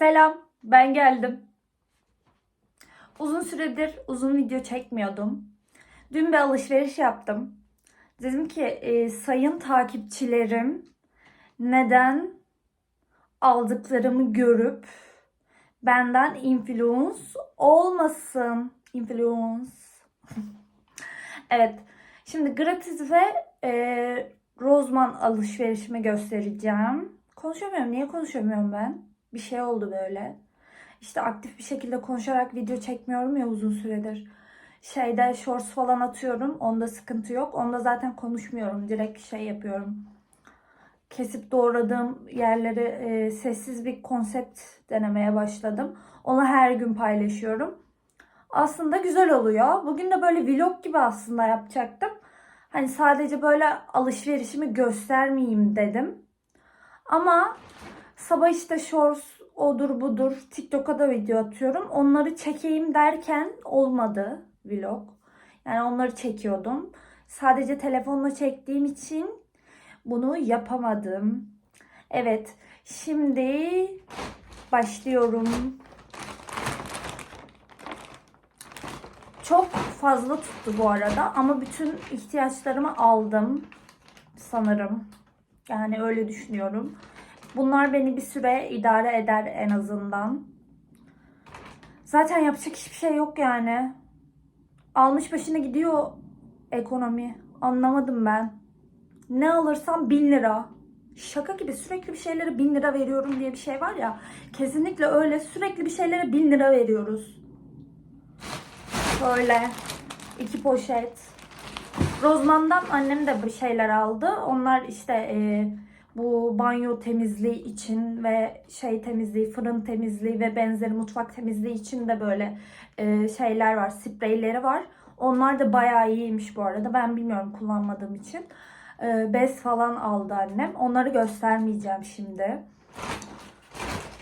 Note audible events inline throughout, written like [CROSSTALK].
Selam, ben geldim. Uzun süredir uzun video çekmiyordum. Dün bir alışveriş yaptım. Dedim ki e, sayın takipçilerim neden aldıklarımı görüp benden influence olmasın. Influence. [LAUGHS] evet. Şimdi gratis ve e, Rozman alışverişimi göstereceğim. Konuşamıyorum. Niye konuşamıyorum ben? Bir şey oldu böyle. İşte aktif bir şekilde konuşarak video çekmiyorum ya uzun süredir. Şeyde shorts falan atıyorum. Onda sıkıntı yok. Onda zaten konuşmuyorum. Direkt şey yapıyorum. Kesip doğradığım yerleri e, sessiz bir konsept denemeye başladım. Onu her gün paylaşıyorum. Aslında güzel oluyor. Bugün de böyle vlog gibi aslında yapacaktım. Hani sadece böyle alışverişimi göstermeyeyim dedim. Ama sabah işte shorts odur budur TikTok'a da video atıyorum. Onları çekeyim derken olmadı vlog. Yani onları çekiyordum. Sadece telefonla çektiğim için bunu yapamadım. Evet, şimdi başlıyorum. Çok fazla tuttu bu arada ama bütün ihtiyaçlarımı aldım sanırım. Yani öyle düşünüyorum. Bunlar beni bir süre idare eder en azından. Zaten yapacak hiçbir şey yok yani. Almış başına gidiyor ekonomi. Anlamadım ben. Ne alırsam 1000 lira. Şaka gibi sürekli bir şeylere 1000 lira veriyorum diye bir şey var ya. Kesinlikle öyle. Sürekli bir şeylere 1000 lira veriyoruz. Böyle iki poşet. Rozman'dan annem de bir şeyler aldı. Onlar işte e, bu banyo temizliği için ve şey temizliği, fırın temizliği ve benzeri mutfak temizliği için de böyle e, şeyler var, spreyleri var. Onlar da bayağı iyiymiş bu arada. Ben bilmiyorum kullanmadığım için. E, bez falan aldı annem. Onları göstermeyeceğim şimdi.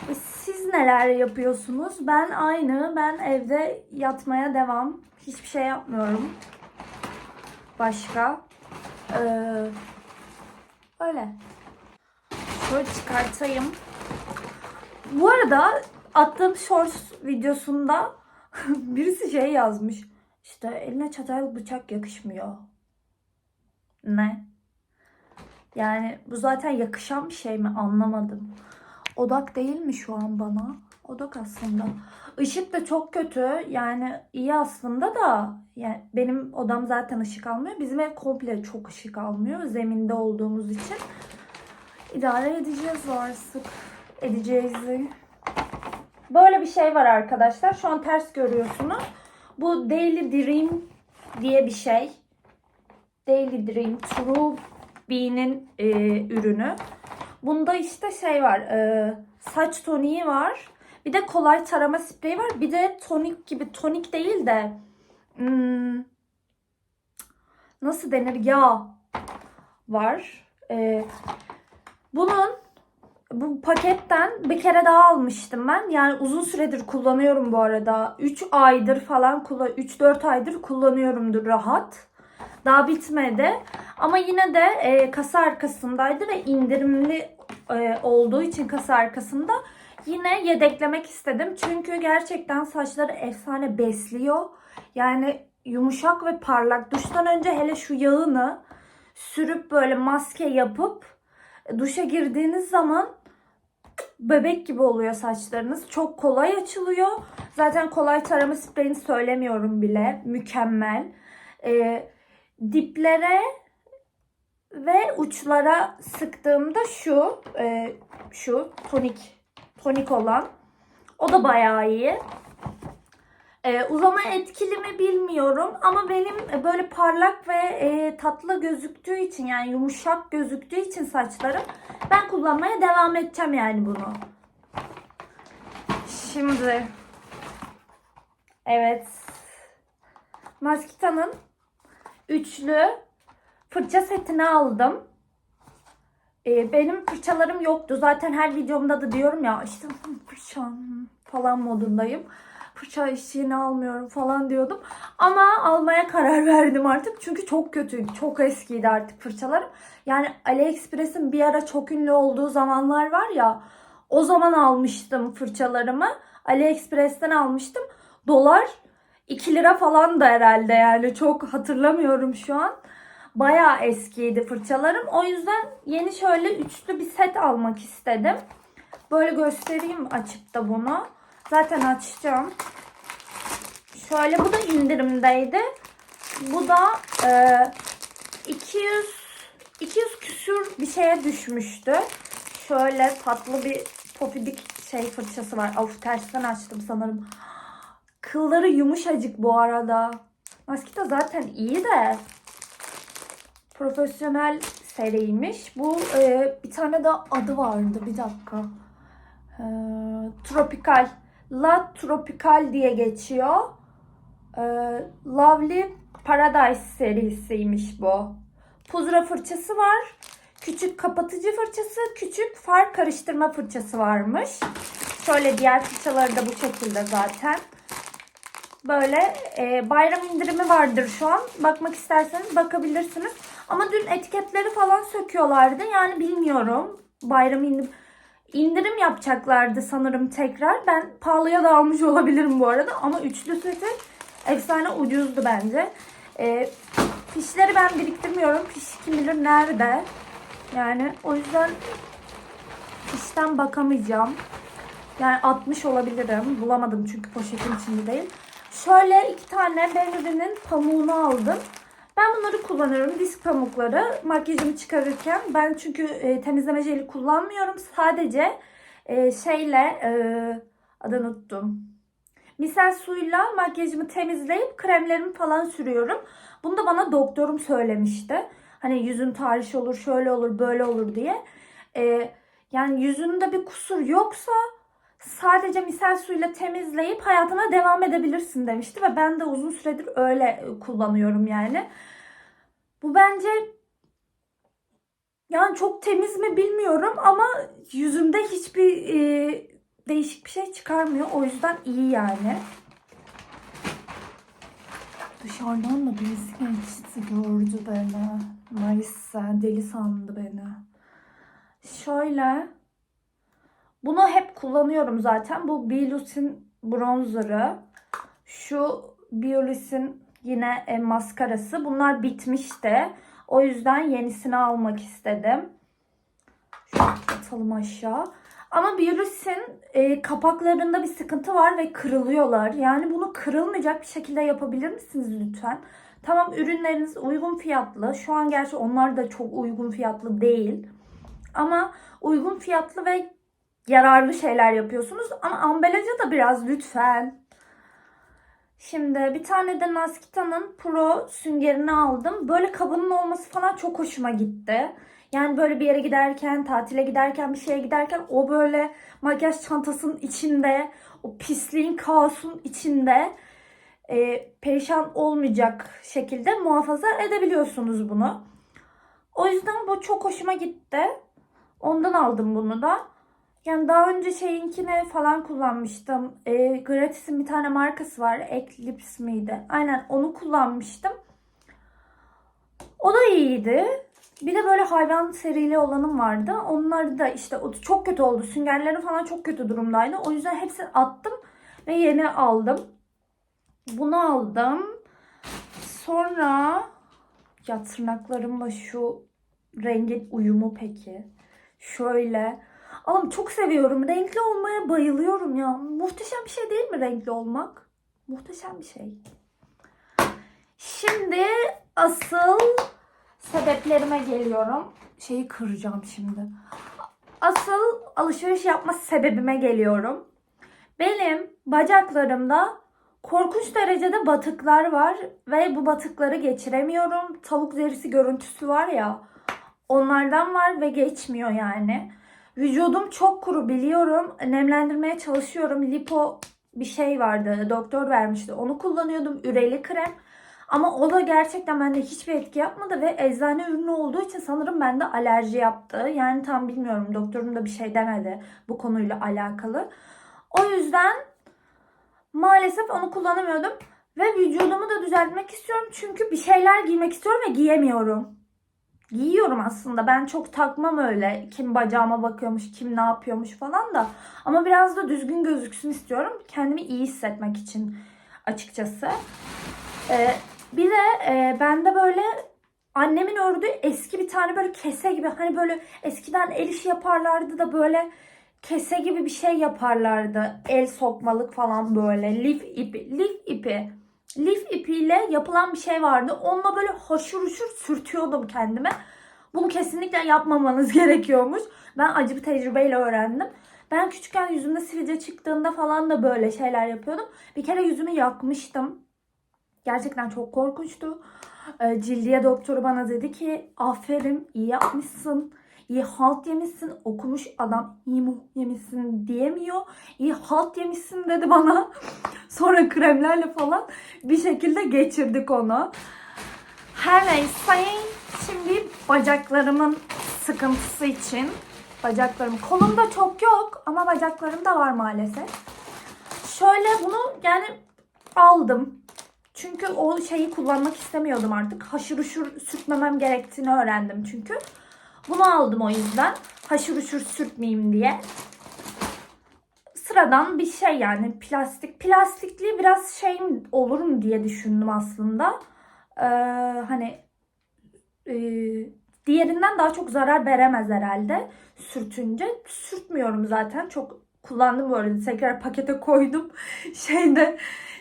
E, Siz neler yapıyorsunuz? Ben aynı. Ben evde yatmaya devam. Hiçbir şey yapmıyorum. Başka. Ee, öyle. Şöyle çıkartayım. Bu arada attığım shorts videosunda [LAUGHS] birisi şey yazmış. İşte eline çatal bıçak yakışmıyor. Ne? Yani bu zaten yakışan bir şey mi anlamadım. Odak değil mi şu an bana? Odak aslında. Işık da çok kötü. Yani iyi aslında da yani benim odam zaten ışık almıyor. Bizim ev komple çok ışık almıyor. Zeminde olduğumuz için. İdare edeceğiz artık. Edeceğiz. Böyle bir şey var arkadaşlar. Şu an ters görüyorsunuz. Bu Daily Dream diye bir şey. Daily Dream True Bee'nin e, ürünü. Bunda işte şey var. E, saç toniği var. Bir de kolay tarama spreyi var. Bir de tonik gibi tonik değil de hmm, nasıl denir yağ var. E, bunun bu paketten bir kere daha almıştım ben. Yani uzun süredir kullanıyorum bu arada. 3 aydır falan 3-4 aydır kullanıyorumdur rahat. Daha bitmedi. Ama yine de e, kasa arkasındaydı ve indirimli e, olduğu için kasa arkasında yine yedeklemek istedim. Çünkü gerçekten saçları efsane besliyor. Yani yumuşak ve parlak. Duştan önce hele şu yağını sürüp böyle maske yapıp duşa girdiğiniz zaman bebek gibi oluyor saçlarınız. Çok kolay açılıyor. Zaten kolay tarama spreyini söylemiyorum bile. Mükemmel. Ee, diplere ve uçlara sıktığımda şu e, şu tonik tonik olan o da bayağı iyi. Ee, uzama etkili mi bilmiyorum ama benim böyle parlak ve e, tatlı gözüktüğü için yani yumuşak gözüktüğü için saçlarım ben kullanmaya devam edeceğim yani bunu. Şimdi evet Maskita'nın üçlü fırça setini aldım. Ee, benim fırçalarım yoktu. Zaten her videomda da diyorum ya işte fırçam falan modundayım. Fırça eşiğini almıyorum falan diyordum. Ama almaya karar [LAUGHS] verdim artık. Çünkü çok kötü. Çok eskiydi artık fırçalarım. Yani AliExpress'in bir ara çok ünlü olduğu zamanlar var ya. O zaman almıştım fırçalarımı. AliExpress'ten almıştım. Dolar 2 lira falan da herhalde yani çok hatırlamıyorum şu an. Bayağı eskiydi fırçalarım. O yüzden yeni şöyle üçlü bir set almak istedim. Böyle göstereyim açıp da bunu. Zaten açacağım. Şöyle bu da indirimdeydi. Bu da e, 200 200 küsür bir şeye düşmüştü. Şöyle tatlı bir pofidik şey fırçası var. Of tersten açtım sanırım. Kılları yumuşacık bu arada. Maskita zaten iyi de profesyonel seriymiş. Bu e, bir tane daha adı vardı. Bir dakika. E, Tropical. La Tropical diye geçiyor. E, Lovely Paradise serisiymiş bu. Pudra fırçası var. Küçük kapatıcı fırçası, küçük far karıştırma fırçası varmış. Şöyle diğer fırçaları da bu şekilde zaten. Böyle e, bayram indirimi vardır şu an. Bakmak isterseniz bakabilirsiniz. Ama dün etiketleri falan söküyorlardı. Yani bilmiyorum. Bayram indim indirim yapacaklardı sanırım tekrar. Ben pahalıya da almış olabilirim bu arada. Ama üçlü seti efsane ucuzdu bence. E, fişleri ben biriktirmiyorum. Fiş kim bilir nerede. Yani o yüzden fişten bakamayacağım. Yani 60 olabilirim. Bulamadım çünkü poşetin içinde değil. Şöyle iki tane Benri'nin pamuğunu aldım. Ben bunları kullanıyorum. Disk pamukları. Makyajımı çıkarırken. Ben çünkü e, temizleme jeli kullanmıyorum. Sadece e, şeyle e, adını unuttum. Misel suyla makyajımı temizleyip kremlerimi falan sürüyorum. Bunu da bana doktorum söylemişti. Hani yüzün tahriş olur, şöyle olur, böyle olur diye. E, yani yüzünde bir kusur yoksa sadece misel suyla temizleyip hayatına devam edebilirsin demişti ve ben de uzun süredir öyle kullanıyorum yani. Bu bence yani çok temiz mi bilmiyorum ama yüzümde hiçbir e, değişik bir şey çıkarmıyor. O yüzden iyi yani. Dışarıdan da birisi geçti gördü beni. Neyse deli sandı beni. Şöyle bunu hep kullanıyorum zaten. Bu Biolus'in bronzerı. Şu Biolus'in yine e, maskarası. Bunlar bitmişti. O yüzden yenisini almak istedim. Şöyle atalım aşağı. Ama Biolus'in e, kapaklarında bir sıkıntı var ve kırılıyorlar. Yani bunu kırılmayacak bir şekilde yapabilir misiniz lütfen? Tamam ürünleriniz uygun fiyatlı. Şu an gerçi onlar da çok uygun fiyatlı değil. Ama uygun fiyatlı ve yararlı şeyler yapıyorsunuz. Ama ambalaja da biraz lütfen. Şimdi bir tane de Naskita'nın Pro süngerini aldım. Böyle kabının olması falan çok hoşuma gitti. Yani böyle bir yere giderken, tatile giderken, bir şeye giderken o böyle makyaj çantasının içinde, o pisliğin, kaosun içinde e, perişan olmayacak şekilde muhafaza edebiliyorsunuz bunu. O yüzden bu çok hoşuma gitti. Ondan aldım bunu da. Yani daha önce şeyinkine falan kullanmıştım. E, Gratis'in bir tane markası var. Eclipse miydi? Aynen onu kullanmıştım. O da iyiydi. Bir de böyle hayvan serili olanım vardı. Onlar da işte çok kötü oldu. Süngerleri falan çok kötü durumdaydı. O yüzden hepsini attım ve yeni aldım. Bunu aldım. Sonra ya tırnaklarımla şu rengin uyumu peki. Şöyle. Allah'ım çok seviyorum. Renkli olmaya bayılıyorum ya. Muhteşem bir şey değil mi renkli olmak? Muhteşem bir şey. Şimdi asıl sebeplerime geliyorum. Şeyi kıracağım şimdi. Asıl alışveriş yapma sebebime geliyorum. Benim bacaklarımda korkunç derecede batıklar var ve bu batıkları geçiremiyorum. Tavuk derisi görüntüsü var ya. Onlardan var ve geçmiyor yani. Vücudum çok kuru biliyorum. Nemlendirmeye çalışıyorum. Lipo bir şey vardı. Doktor vermişti. Onu kullanıyordum. Üreli krem. Ama o da gerçekten bende hiçbir etki yapmadı ve eczane ürünü olduğu için sanırım bende alerji yaptı. Yani tam bilmiyorum. Doktorum da bir şey demedi bu konuyla alakalı. O yüzden maalesef onu kullanamıyordum. Ve vücudumu da düzeltmek istiyorum. Çünkü bir şeyler giymek istiyorum ve giyemiyorum. Giyiyorum aslında. Ben çok takmam öyle. Kim bacağıma bakıyormuş, kim ne yapıyormuş falan da. Ama biraz da düzgün gözüksün istiyorum. Kendimi iyi hissetmek için açıkçası. Ee, bir de e, bende böyle annemin ördüğü eski bir tane böyle kese gibi hani böyle eskiden el işi yaparlardı da böyle kese gibi bir şey yaparlardı. El sokmalık falan böyle lif ipi, lif ipi. Lif ipiyle yapılan bir şey vardı. Onunla böyle haşır uşur sürtüyordum kendime. Bunu kesinlikle yapmamanız [LAUGHS] gerekiyormuş. Ben acı bir tecrübeyle öğrendim. Ben küçükken yüzümde sivilce çıktığında falan da böyle şeyler yapıyordum. Bir kere yüzümü yakmıştım. Gerçekten çok korkunçtu. Ee, Cildiye doktoru bana dedi ki aferin iyi yapmışsın. İyi halt yemişsin. Okumuş adam iyi mu yemişsin diyemiyor. İyi halt yemişsin dedi bana. [LAUGHS] Sonra kremlerle falan bir şekilde geçirdik onu. Her neyse şimdi bacaklarımın sıkıntısı için bacaklarım kolumda çok yok ama bacaklarımda var maalesef. Şöyle bunu yani aldım. Çünkü o şeyi kullanmak istemiyordum artık. Haşır uşur sürtmemem gerektiğini öğrendim çünkü. Bunu aldım o yüzden. Haşır uşur sürtmeyeyim diye. Sıradan bir şey yani plastik. Plastikli biraz şey olur mu diye düşündüm aslında. Ee, hani e, diğerinden daha çok zarar veremez herhalde sürtünce. Sürtmüyorum zaten. Çok kullandım bu arada. Tekrar pakete koydum. [LAUGHS] Şeyde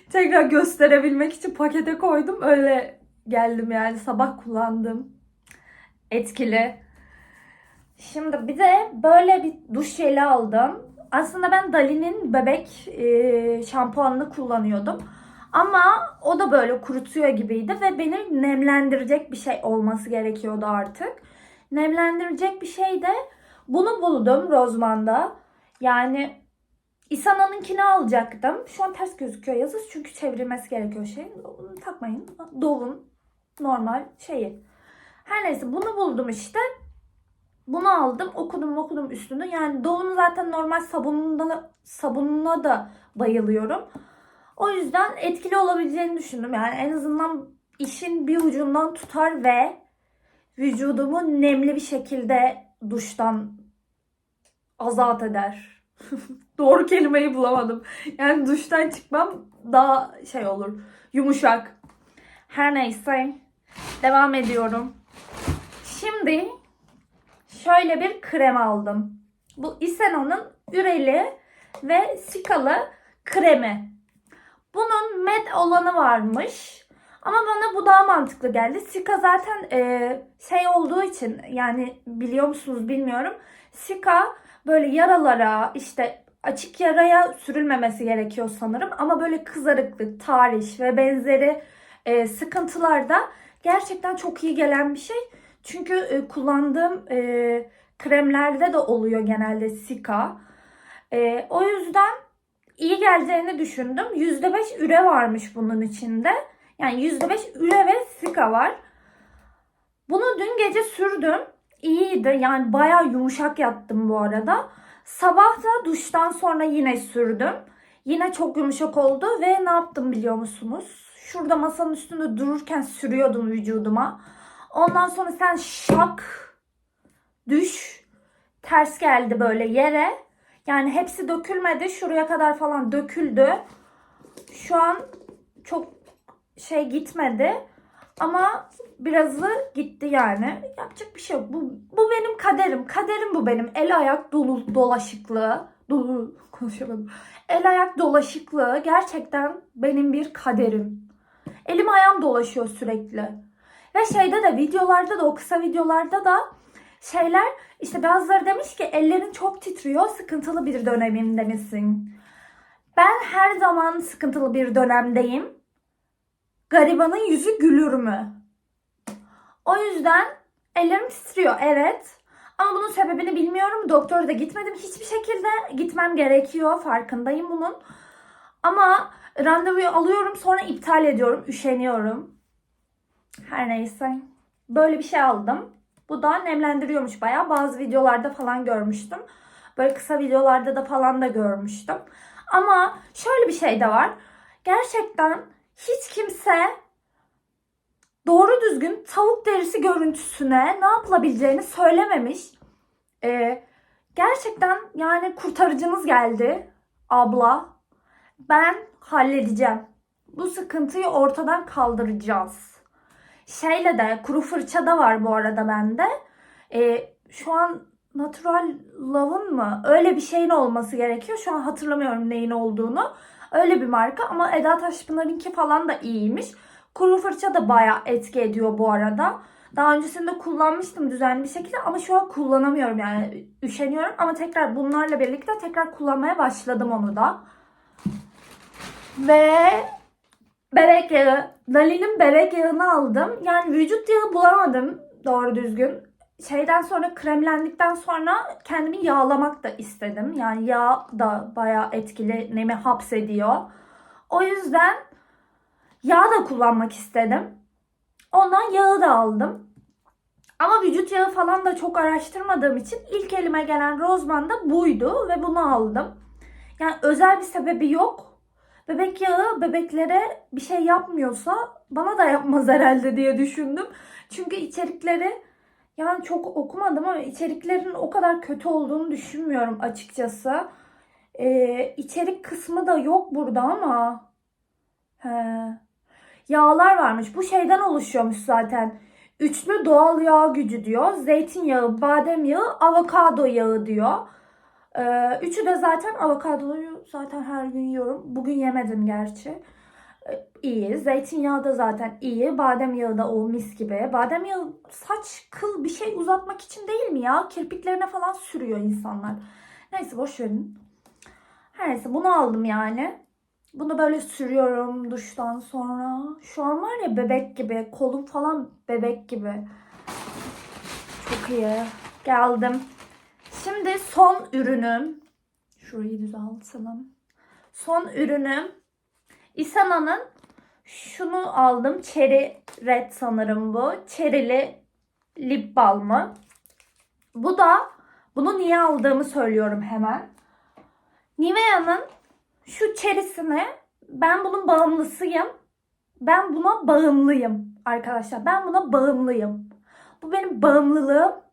tekrar gösterebilmek için pakete koydum. Öyle geldim yani sabah kullandım. Etkili. Şimdi bir de böyle bir duş jeli aldım. Aslında ben Dali'nin bebek e, şampuanını kullanıyordum. Ama o da böyle kurutuyor gibiydi ve beni nemlendirecek bir şey olması gerekiyordu artık. Nemlendirecek bir şey de bunu buldum Rozman'da. Yani İsana'nınkini alacaktım. Şu an ters gözüküyor yazı çünkü çevrilmesi gerekiyor şey. Takmayın. Dove'un normal şeyi. Her neyse bunu buldum işte. Bunu aldım okudum okudum üstünü. Yani Dove'un zaten normal sabununda, sabununa da bayılıyorum. O yüzden etkili olabileceğini düşündüm. Yani en azından işin bir ucundan tutar ve vücudumu nemli bir şekilde duştan azat eder. [LAUGHS] Doğru kelimeyi bulamadım. Yani duştan çıkmam daha şey olur. Yumuşak. Her neyse. Devam ediyorum. Şimdi şöyle bir krem aldım. Bu Isena'nın üreli ve sikalı kremi. Bunun med olanı varmış. Ama bana bu daha mantıklı geldi. Sika zaten e, şey olduğu için yani biliyor musunuz bilmiyorum. Sika böyle yaralara işte açık yaraya sürülmemesi gerekiyor sanırım. Ama böyle kızarıklık, tarih ve benzeri e, sıkıntılarda gerçekten çok iyi gelen bir şey. Çünkü e, kullandığım e, kremlerde de oluyor genelde sika. E, o yüzden iyi geleceğini düşündüm. %5 üre varmış bunun içinde. Yani %5 üre ve sika var. Bunu dün gece sürdüm. İyiydi. Yani bayağı yumuşak yattım bu arada. Sabah da duştan sonra yine sürdüm. Yine çok yumuşak oldu ve ne yaptım biliyor musunuz? Şurada masanın üstünde dururken sürüyordum vücuduma. Ondan sonra sen şak düş ters geldi böyle yere. Yani hepsi dökülmedi. Şuraya kadar falan döküldü. Şu an çok şey gitmedi. Ama birazı gitti yani. Yapacak bir şey yok. Bu, bu benim kaderim. Kaderim bu benim. El ayak dolu, dolaşıklığı. Dolu konuşamadım. El ayak dolaşıklığı gerçekten benim bir kaderim. Elim ayağım dolaşıyor sürekli. Ve şeyde de videolarda da o kısa videolarda da şeyler işte bazıları demiş ki ellerin çok titriyor sıkıntılı bir döneminde misin? Ben her zaman sıkıntılı bir dönemdeyim. Garibanın yüzü gülür mü? O yüzden ellerim titriyor evet. Ama bunun sebebini bilmiyorum. Doktora da gitmedim. Hiçbir şekilde gitmem gerekiyor. Farkındayım bunun. Ama randevuyu alıyorum sonra iptal ediyorum. Üşeniyorum. Her neyse. Böyle bir şey aldım. Bu da nemlendiriyormuş bayağı. Bazı videolarda falan görmüştüm. Böyle kısa videolarda da falan da görmüştüm. Ama şöyle bir şey de var. Gerçekten hiç kimse doğru düzgün tavuk derisi görüntüsüne ne yapılabileceğini söylememiş. Ee, gerçekten yani kurtarıcımız geldi abla. Ben halledeceğim. Bu sıkıntıyı ortadan kaldıracağız. Şeyle de kuru fırça da var bu arada bende. Ee, şu an Natural Love'ın mı? Öyle bir şeyin olması gerekiyor. Şu an hatırlamıyorum neyin olduğunu. Öyle bir marka ama Eda Taşpınar'ınki falan da iyiymiş. Kuru fırça da bayağı etki ediyor bu arada. Daha öncesinde kullanmıştım düzenli bir şekilde ama şu an kullanamıyorum yani üşeniyorum ama tekrar bunlarla birlikte tekrar kullanmaya başladım onu da. Ve bebek yağı. Dali'nin bebek yağını aldım. Yani vücut yağı bulamadım doğru düzgün. Şeyden sonra kremlendikten sonra kendimi yağlamak da istedim. Yani yağ da bayağı etkili nemi hapsediyor. O yüzden yağ da kullanmak istedim. Ondan yağı da aldım. Ama vücut yağı falan da çok araştırmadığım için ilk elime gelen Rozman da buydu ve bunu aldım. Yani özel bir sebebi yok. Bebek yağı bebeklere bir şey yapmıyorsa bana da yapmaz herhalde diye düşündüm. Çünkü içerikleri yani çok okumadım ama içeriklerin o kadar kötü olduğunu düşünmüyorum açıkçası. Ee, içerik kısmı da yok burada ama. He. Yağlar varmış. Bu şeyden oluşuyormuş zaten. Üçlü doğal yağ gücü diyor. Zeytinyağı, badem yağı, avokado yağı diyor. Ee, üçü de zaten avokadoyu zaten her gün yiyorum. Bugün yemedim gerçi. Ee, iyi. Zeytinyağı da zaten iyi. Badem yağı da o mis gibi. Badem yağı saç, kıl bir şey uzatmak için değil mi ya? Kirpiklerine falan sürüyor insanlar. Neyse boş verin. Her neyse bunu aldım yani. Bunu böyle sürüyorum duştan sonra. Şu an var ya bebek gibi. Kolum falan bebek gibi. Çok iyi. Geldim. Şimdi son ürünüm. Şurayı düzeltelim. Son ürünüm. Isana'nın şunu aldım. Cherry Red sanırım bu. Cherry'li lip balmı. Bu da bunu niye aldığımı söylüyorum hemen. Nivea'nın şu çerisine ben bunun bağımlısıyım. Ben buna bağımlıyım arkadaşlar. Ben buna bağımlıyım. Bu benim bağımlılığım.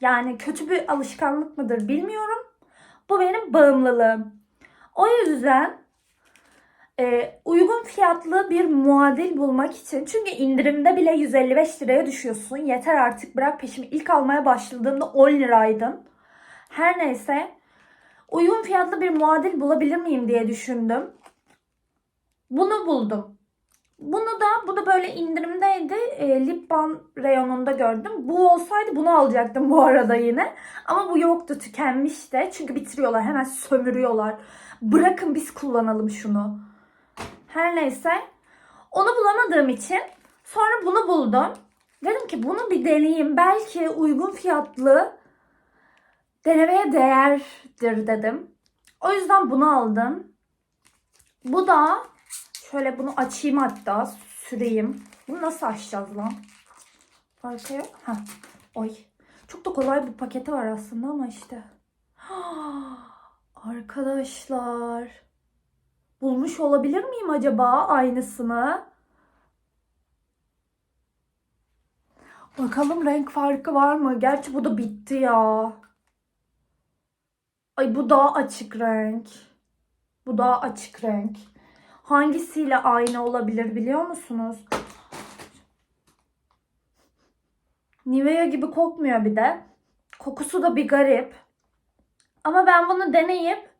Yani kötü bir alışkanlık mıdır bilmiyorum. Bu benim bağımlılığım. O yüzden e, uygun fiyatlı bir muadil bulmak için çünkü indirimde bile 155 liraya düşüyorsun. Yeter artık bırak peşimi. İlk almaya başladığımda 10 liraydın. Her neyse uygun fiyatlı bir muadil bulabilir miyim diye düşündüm. Bunu buldum. Bunu da bu da böyle indirimdeydi. E, lip balm reyonunda gördüm. Bu olsaydı bunu alacaktım bu arada yine. Ama bu yoktu tükenmişti. Çünkü bitiriyorlar hemen sömürüyorlar. Bırakın biz kullanalım şunu. Her neyse. Onu bulamadığım için sonra bunu buldum. Dedim ki bunu bir deneyeyim. Belki uygun fiyatlı denemeye değerdir dedim. O yüzden bunu aldım. Bu da şöyle bunu açayım hatta süreyim. Bunu nasıl açacağız lan? Arkaya. Ha. Oy. Çok da kolay bir paketi var aslında ama işte. [GASPS] Arkadaşlar. Bulmuş olabilir miyim acaba aynısını? Bakalım renk farkı var mı? Gerçi bu da bitti ya. Ay bu daha açık renk. Bu daha açık renk. Hangisiyle aynı olabilir biliyor musunuz? Nivea gibi kokmuyor bir de. Kokusu da bir garip. Ama ben bunu deneyip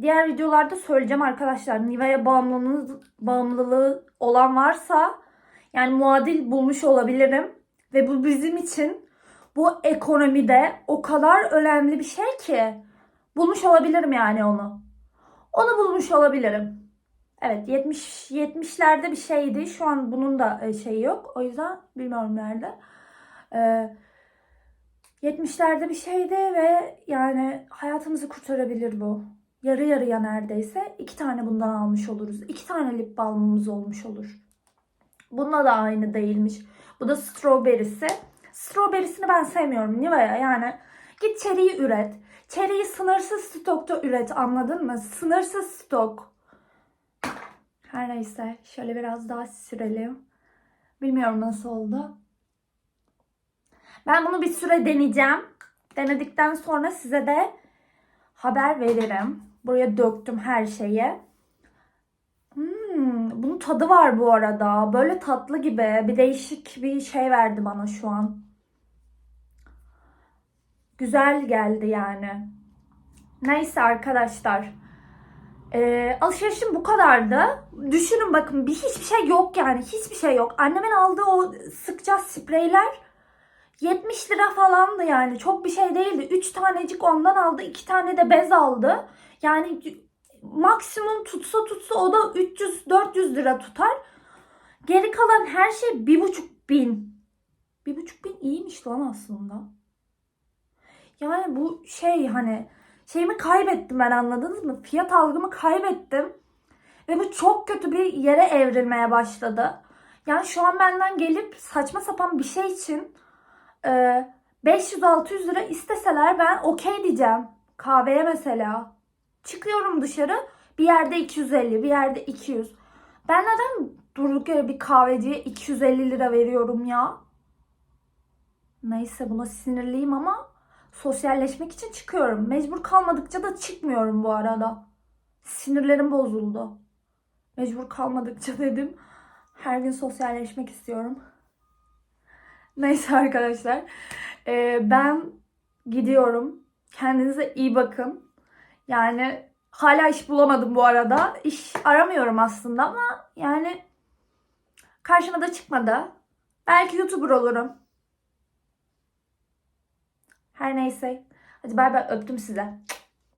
diğer videolarda söyleyeceğim arkadaşlar. Nivea bağımlılığınız, bağımlılığı olan varsa yani muadil bulmuş olabilirim. Ve bu bizim için bu ekonomide o kadar önemli bir şey ki. Bulmuş olabilirim yani onu. Onu bulmuş olabilirim. Evet 70 70'lerde bir şeydi. Şu an bunun da e, şeyi yok. O yüzden bilmiyorum nerede. Ee, 70'lerde bir şeydi ve yani hayatımızı kurtarabilir bu. Yarı yarıya neredeyse. iki tane bundan almış oluruz. iki tane lip balmımız olmuş olur. Bununla da aynı değilmiş. Bu da strawberry'si. Strawberry'sini ben sevmiyorum Nivea yani. Git çeriği üret. Çeriği sınırsız stokta üret anladın mı? Sınırsız stok. Her neyse şöyle biraz daha sürelim. Bilmiyorum nasıl oldu. Ben bunu bir süre deneyeceğim. Denedikten sonra size de haber veririm. Buraya döktüm her şeyi. Hmm, bunun tadı var bu arada. Böyle tatlı gibi. Bir değişik bir şey verdi bana şu an. Güzel geldi yani. Neyse arkadaşlar. Ee, alışverişim bu kadardı. Düşünün bakın bir hiçbir şey yok yani. Hiçbir şey yok. Annemin aldığı o sıkacağız spreyler 70 lira falandı yani. Çok bir şey değildi. 3 tanecik ondan aldı. 2 tane de bez aldı. Yani maksimum tutsa tutsa o da 300-400 lira tutar. Geri kalan her şey bir buçuk bin. Bir buçuk bin iyiymiş lan aslında. Yani bu şey hani şeyimi kaybettim ben anladınız mı? Fiyat algımı kaybettim. Ve bu çok kötü bir yere evrilmeye başladı. Yani şu an benden gelip saçma sapan bir şey için e, 500-600 lira isteseler ben okey diyeceğim. Kahveye mesela. Çıkıyorum dışarı bir yerde 250 bir yerde 200. Ben neden durduk yere bir kahveciye 250 lira veriyorum ya? Neyse buna sinirliyim ama sosyalleşmek için çıkıyorum. Mecbur kalmadıkça da çıkmıyorum bu arada. Sinirlerim bozuldu. Mecbur kalmadıkça [LAUGHS] dedim. Her gün sosyalleşmek istiyorum. Neyse arkadaşlar. Ee, ben gidiyorum. Kendinize iyi bakın. Yani hala iş bulamadım bu arada. İş aramıyorum aslında ama yani karşıma da çıkmadı. Belki YouTuber olurum. Her neyse. Hadi bay bay öptüm size.